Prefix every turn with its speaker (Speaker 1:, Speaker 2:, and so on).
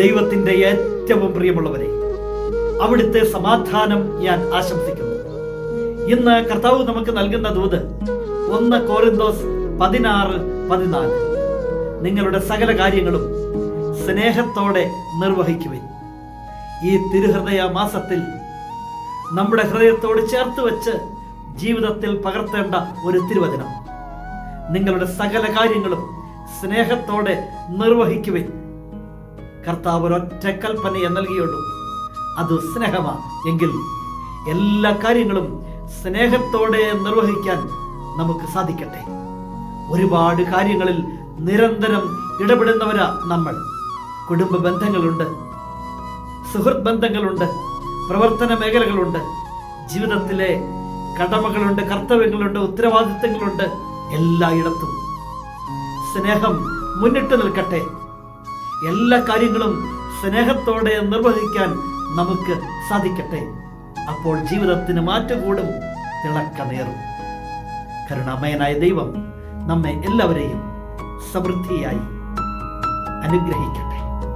Speaker 1: ദൈവത്തിന്റെ ഏറ്റവും പ്രിയമുള്ളവരെ അവിടുത്തെ സമാധാനം ഞാൻ ആശംസിക്കുന്നു. ഇന്ന് കർത്താവ് നമുക്ക് നൽകുന്ന ദൂത് ഒന്ന് കോറിന്തോസ് പതിനാറ് പതിനാല്. നിങ്ങളുടെ സകല കാര്യങ്ങളും സ്നേഹത്തോടെ നിർവഹിക്കുവിൻ. ഈ തിരുഹൃദയ മാസത്തിൽ നമ്മുടെ ഹൃദയത്തോട് ചേർത്ത് വെച്ച് ജീവിതത്തിൽ പകർത്തേണ്ട ഒരു തിരുവചനം. നിങ്ങളുടെ സകല കാര്യങ്ങളും സ്നേഹത്തോടെ നിർവഹിക്കുവിൻ. കർത്താവ് ഒരൊറ്റ കൽപ്പനയെ നൽകിയുള്ളൂ. അത് സ്നേഹമാണ്. എങ്കിൽ എല്ലാ കാര്യങ്ങളും സ്നേഹത്തോടെ നിർവഹിക്കാൻ നമുക്ക് സാധിക്കട്ടെ. ഒരുപാട് കാര്യങ്ങളിൽ നിരന്തരം ഇടപെടുന്നവരാ നമ്മൾ. കുടുംബ ബന്ധങ്ങളുണ്ട് സുഹൃത്ത് ബന്ധങ്ങളുണ്ട് പ്രവർത്തന മേഖലകളുണ്ട് ജീവിതത്തിലെ കടമകളുണ്ട് കർത്തവ്യങ്ങളുണ്ട് ഉത്തരവാദിത്തങ്ങളുണ്ട് എല്ലായിടത്തും. സ്നേഹം മുന്നിട്ട് നിൽക്കട്ടെ. എല്ലാ കാര്യങ്ങളും സ്നേഹത്തോടെ നിർവഹിക്കാൻ നമുക്ക് സാധിക്കട്ടെ. അപ്പോൾ ജീവിതത്തിന് മാറ്റുകൂടും. തിളക്കമേറും. കരുണാമയനായ ദൈവം നമ്മെ എല്ലാവരെയും സമൃദ്ധിയായി അനുഗ്രഹിക്കട്ടെ.